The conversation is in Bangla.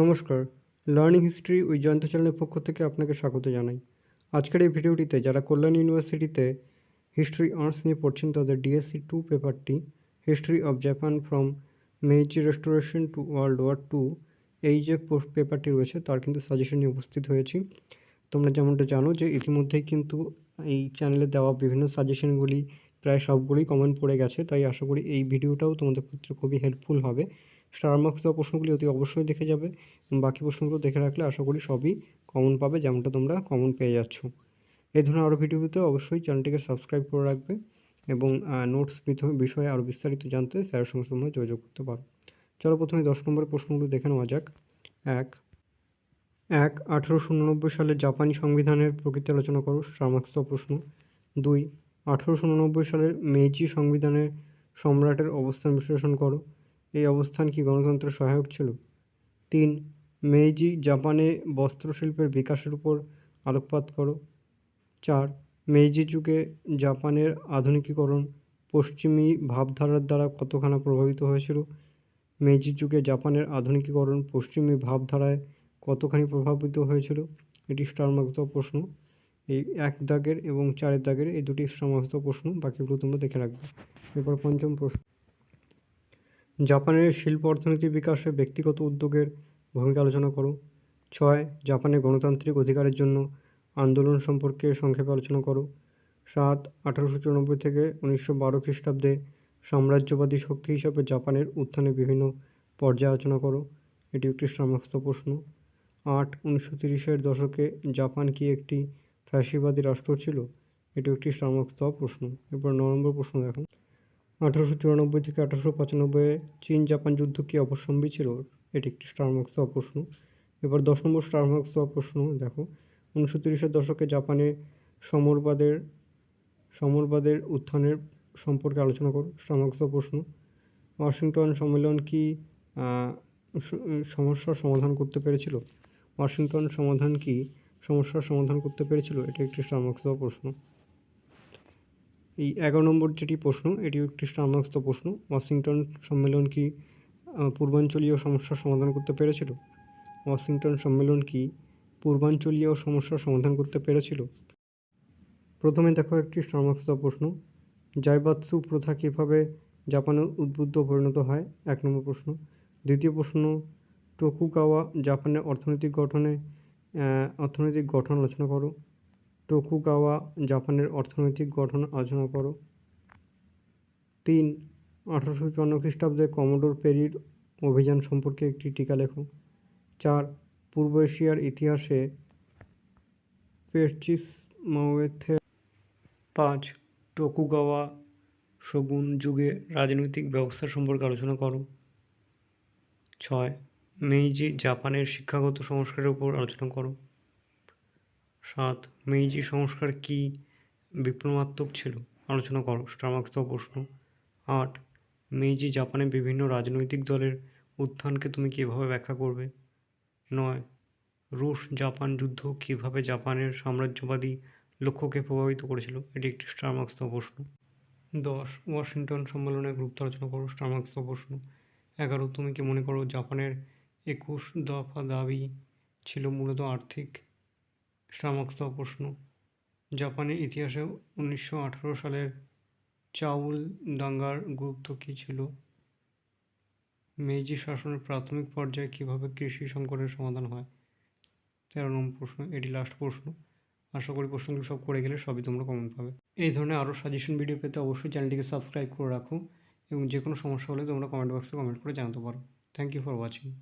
নমস্কার। লার্নিং হিস্ট্রি ওই জয়ন্ত চ্যানেলের পক্ষ থেকে আপনাকে স্বাগত জানাই। আজকের এই ভিডিওটিতে যারা কল্যাণ ইউনিভার্সিটিতে হিস্ট্রি অনার্স নিয়ে পড়ছেন, তাদের DSC two পেপারটি history of Japan from Meiji restoration to world war two এই যে পেপারটি রয়েছে, তার কিন্তু সাজেশন নিয়ে উপস্থিত হয়েছি। তোমরা যেমনটা জানো যে ইতিমধ্যেই কিন্তু এই চ্যানেলে দেওয়া বিভিন্ন সাজেশনগুলি প্রায় সবগুলোই কমন পড়ে গেছে, তাই আশা করি এই ভিডিওটাও তোমাদের ক্ষেত্রে খুবই হেল্পফুল হবে। স্টার মার্কস দেওয়া প্রশ্নগুলি অতি অবশ্যই দেখে যাবে। বাকি প্রশ্নগুলো দেখে রাখলে আশা করি সবই কমন পাবে, যেমনটা তোমরা কমন পেয়ে যাচ্ছ। এই ধরনের আরও ভিডিওতে অবশ্যই চ্যানেলটিকে সাবস্ক্রাইব করে রাখবে এবং নোটস বিষয়ে আরও বিস্তারিত জানতে স্যারের সঙ্গে তোমরা যোগাযোগ করতে পারো। চলো প্রথমে দশ নম্বরের প্রশ্নগুলো দেখে নেওয়া যাক। এক এক, আঠেরোশো উননব্বই সালে জাপানি সংবিধানের প্রকৃতি আলোচনা করো স্টার মার্কস দেওয়া প্রশ্ন। দুই, আঠেরোশো উননব্বই সালের মেইজি সংবিধানের সম্রাটের অবস্থান বিশ্লেষণ করো। এই অবস্থান কি গণতন্ত্রের সহায়ক ছিল? তিন, মেইজি জাপানে বস্ত্রশিল্পের বিকাশের উপর আলোকপাত করো। চার, মেইজি যুগে জাপানের আধুনিকীকরণ পশ্চিমী ভাবধারার দ্বারা কতখানা প্রভাবিত হয়েছিল? মেইজি যুগে জাপানের আধুনিকীকরণ পশ্চিমী ভাবধারায় কতখানি প্রভাবিত হয়েছিল? এটি মার্কস প্রশ্ন। এই এক দাগের এবং চারের দাগের এই দুটি দেওয়া প্রশ্ন বাকিগুলো তোমরা দেখে রাখবে। এরপর পঞ্চম প্রশ্ন। জাপানের শিল্প অর্থনীতি বিকাশে ব্যক্তিগত উদ্যোগের ভূমিকা আলোচনা করো। ছয়, জাপানের গণতান্ত্রিক অধিকারের জন্য আন্দোলন সম্পর্কে সংক্ষেপে আলোচনা করো। সাত, আঠারোশো চুরানব্বই থেকে উনিশশো বারো খ্রিস্টাব্দে সাম্রাজ্যবাদী শক্তি হিসাবে জাপানের উত্থানের বিভিন্ন পর্যায়ে আলোচনা করো। এটি একটি সমস্ত প্রশ্ন। আট, উনিশশো তিরিশের দশকে জাপান কি একটি ফ্যাসিবাদী রাষ্ট্র ছিল? এটি একটি সমস্ত প্রশ্ন। এরপর নম্বর প্রশ্ন দেখো। আঠারোশো চুরানব্বই থেকে আঠারোশো পঁচানব্বইয়ে চীন জাপান যুদ্ধ কি অবসম্বী ছিল? এটি একটি স্টার মার্কস দেওয়া প্রশ্ন। এবার দশ নম্বর স্টার মার্কস দেওয়া প্রশ্ন, দেখো। উনিশশো তিরিশের দশকে জাপানে সমরবাদের সমরবাদের উত্থানের সম্পর্কে আলোচনা করো স্টার মার্কস প্রশ্ন। ওয়াশিংটন সম্মেলন কি সমস্যার সমাধান করতে পেরেছিল? ওয়াশিংটন সমাধান কি, সমস্যার সমাধান করতে পেরেছিল? এটি একটি স্টার মার্কস প্রশ্ন। এই এগারো নম্বর যেটি প্রশ্ন, এটিও একটি স্টারমার্কস প্রশ্ন। ওয়াশিংটন সম্মেলন কি পূর্বাঞ্চলীয় সমস্যার সমাধান করতে পেরেছিল? ওয়াশিংটন সম্মেলন কি, পূর্বাঞ্চলীয় সমস্যার সমাধান করতে পেরেছিল? প্রথমে দেখো একটি স্টারমার্কস প্রশ্ন। জাইবাৎসু প্রথা কীভাবে জাপানে উদ্বুদ্ধ পরিণত হয়? এক নম্বর প্রশ্ন। দ্বিতীয় প্রশ্ন, টোকুগাওয়া জাপানের অর্থনৈতিক গঠনে অর্থনৈতিক গঠন আলোচনা করো। টোকুগাওয়া জাপানের অর্থনৈতিক গঠন আলোচনা করো। তিন, আঠারোশো চুয়ান্ন খ্রিস্টাব্দে কমোডোর পেরির অভিযান সম্পর্কে একটি টিকা লেখো। চার, পূর্ব এশিয়ার ইতিহাসে পেরচিস মাওয়েথে। পাঁচ, টোকুগাওয়া শগুন যুগে রাজনৈতিক ব্যবস্থা সম্পর্কে আলোচনা করো। ছয়, মেইজি জাপানের শিক্ষাগত সংস্কারের উপর আলোচনা করো। সাত, মেইজি সংস্কার কি বিপ্লবাত্মক ছিল? আলোচনা করো, স্টারমার্কস প্রশ্ন। আট, মেইজি জাপানের বিভিন্ন রাজনৈতিক দলের উত্থানকে তুমি কীভাবে ব্যাখ্যা করবে? নয়, রুশ জাপান যুদ্ধ কীভাবে জাপানের সাম্রাজ্যবাদী লক্ষ্যকে প্রভাবিত করেছিল? এটি একটি স্টারমার্কস প্রশ্ন। দশ, ওয়াশিংটন সম্মেলনে গুরুত্ব আলোচনা করো, স্টারমার্কস প্রশ্ন। এগারো, তুমি কি মনে করো জাপানের একুশ দফা দাবি ছিল মূলত আর্থিক দেওয়া প্রশ্ন। জাপানের ইতিহাসে উনিশশো আঠারো সালের চাউল দাঙ্গার গুরুত্ব কী ছিল? মেজি শাসনের প্রাথমিক পর্যায়ে কীভাবে কৃষি সংকটের সমাধান হয়? তেরো নম্বর প্রশ্ন, এটি লাস্ট প্রশ্ন। আশা করি প্রশ্নগুলো সব করে গেলে সবই তোমরা কমেন্ট পাবে। এই ধরনের আরও সাজেশন ভিডিও পেতে অবশ্যই চ্যানেলটিকে সাবস্ক্রাইব করে রাখো এবং যে কোনো সমস্যা হলে তোমরা কমেন্ট বক্সে কমেন্ট করে জানাতে পারো। Thank you for watching